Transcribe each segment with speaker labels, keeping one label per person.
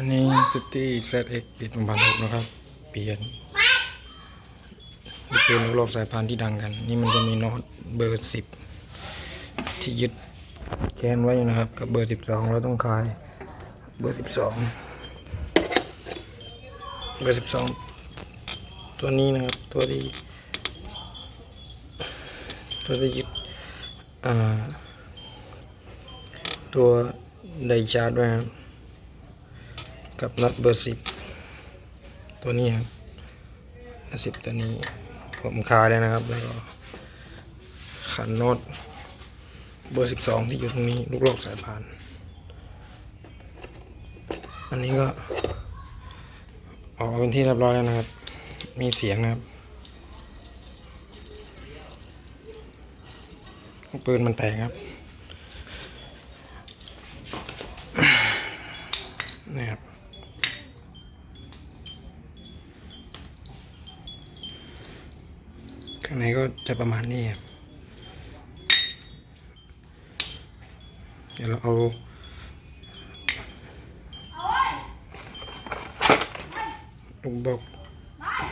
Speaker 1: อันนี้ City ZX ปิดพันหกนะครับ เปลี่ยนนี่เป็นลูกโลกสายพานที่ดังกัน นี่มันจะมีโน้ตเบอร์สิบที่ยึดแกนไว้อยู่นะครับ กับเบอร์สิบสองเราต้องคลายเบอร์สิบสองเบอร์สิบสองตัวนี้นะครับ ตัวที่ ตัวที่ยึดตัวไดชาร์ด้วยครับ กับน็อตเบอร์สิบตัวนี้ครับสิบตัวนี้ผมคาแล้วนะครับ แล้วก็ขันน็อตเบอร์สิบสองที่อยู่ตรงนี้ลูกโลกสายพาน อันนี้ก็ ออกมาเป็นที่เรียบร้อยแล้วนะครับ มีเสียงนะครับปืนมันแตกครับนี่ครับ ข้างในก็จะประมาณนี้ครับเดี๋ยวเราเอาลูกบอก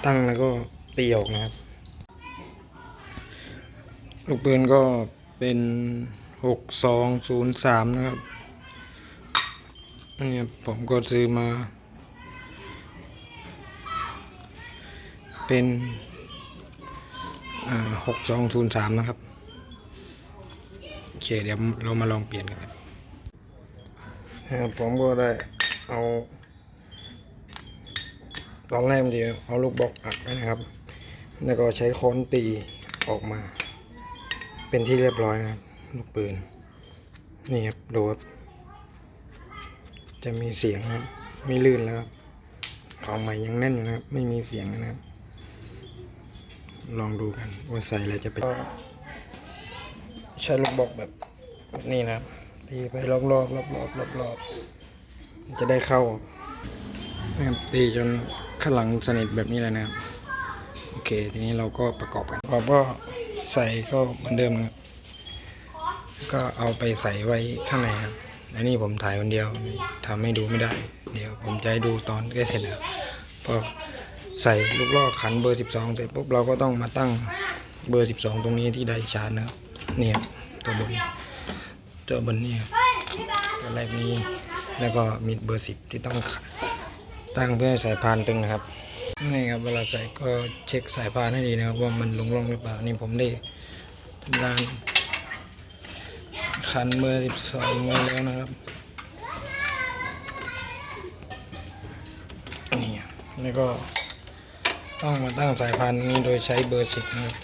Speaker 1: ตั้งแล้วก็ตีออกนะครับ ลูกปืนก็เป็นหกสองศูนย์สามนะครับอันนี้ผมก็ซื้อมา เป็น หกสองศูนย์สามนะครับโอเคเดี๋ยวเรามาลองเปลี่ยนกันครับนะครับผมก็ได้เอาตอนแรกมันจะเอาลูกบล็อกอัดนะครับ แล้วก็ใช้ค้อนตีออกมา เป็นที่เรียบร้อยนะครับ ลูกปืน นี่ครับดูครับจะมีเสียงครับ ไม่ลื่นแล้วครับของใหม่ยังแน่นอยู่นะครับ ไม่มีเสียงนะครับ ลองดูกันว่าใส่อะไรจะเป็นใช้ลูกบอกแบบนี้นะครับตีไปรอบๆรอบๆรอบๆรอบจะได้เข้านะครับตีจนข้างหลังสนิทแบบนี้เลยนะครับโอเค ทีนี้เราก็ประกอบกันเราก็ใส่ก็เหมือนเดิมนะครับก็เอาไปใส่ไว้ข้างในครับอันนี้ผมถ่ายคนเดียวทำให้ดูไม่ได้ เดี๋ยวผมจะให้ดูตอนใกล้เสร็จแล้วพอ ใส่ลูกลอขันเบอร์ 12 เสร็จปุ๊บเราก็ต้องมาตั้งเบอร์ 12 ตรงนี้ที่ไดชาร์จนะครับเนี่ยตัวบนตัวบนนี่ครับตัวแรกนี้แล้วก็มีเบอร์ 10 ที่ต้องตั้งเพื่อใสายพานตึงนะครับนี่ครับเวลาใส่ก็เช็คสายพานให้ดีนะครับว่ามันลงลงหรือเปล่านี่ผมได้ทำการคันเบอร์สิบสองไว้แล้วนะครับนี่แล้วก็ ต้องมาตั้งสายพันธุ์นี้โดยใช้เบอร์สิบนะครับ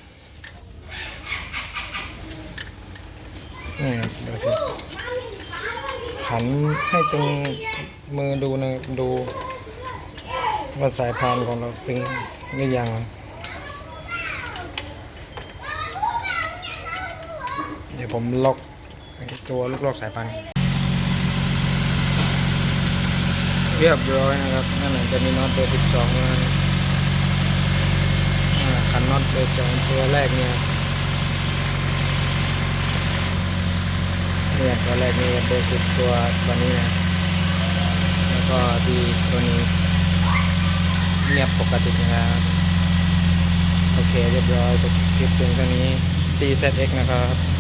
Speaker 1: นี่ครับเบอร์สิบขันให้ตึงมือดูนะดูว่าสายพานธุ์ของเราตึงหรือยังเดี๋ยวผมล็อกตัวลูกล็อกสายพันธุ์เรียบร้อยนะครับนั่นแหละจะมีน็อตเบอร์สิบสองนะอ่าคั น็อตเบรกสองตัวแรกเนี่ยเนี่ยตัวแรกนี่เบร์สิบตัวตัวนี้นะแล้วก็ดีตัวนี้เงียบปกตินะครับโอเคเรียบร้อยจบคลิปเพียงเท่านี้ TZX นะครับ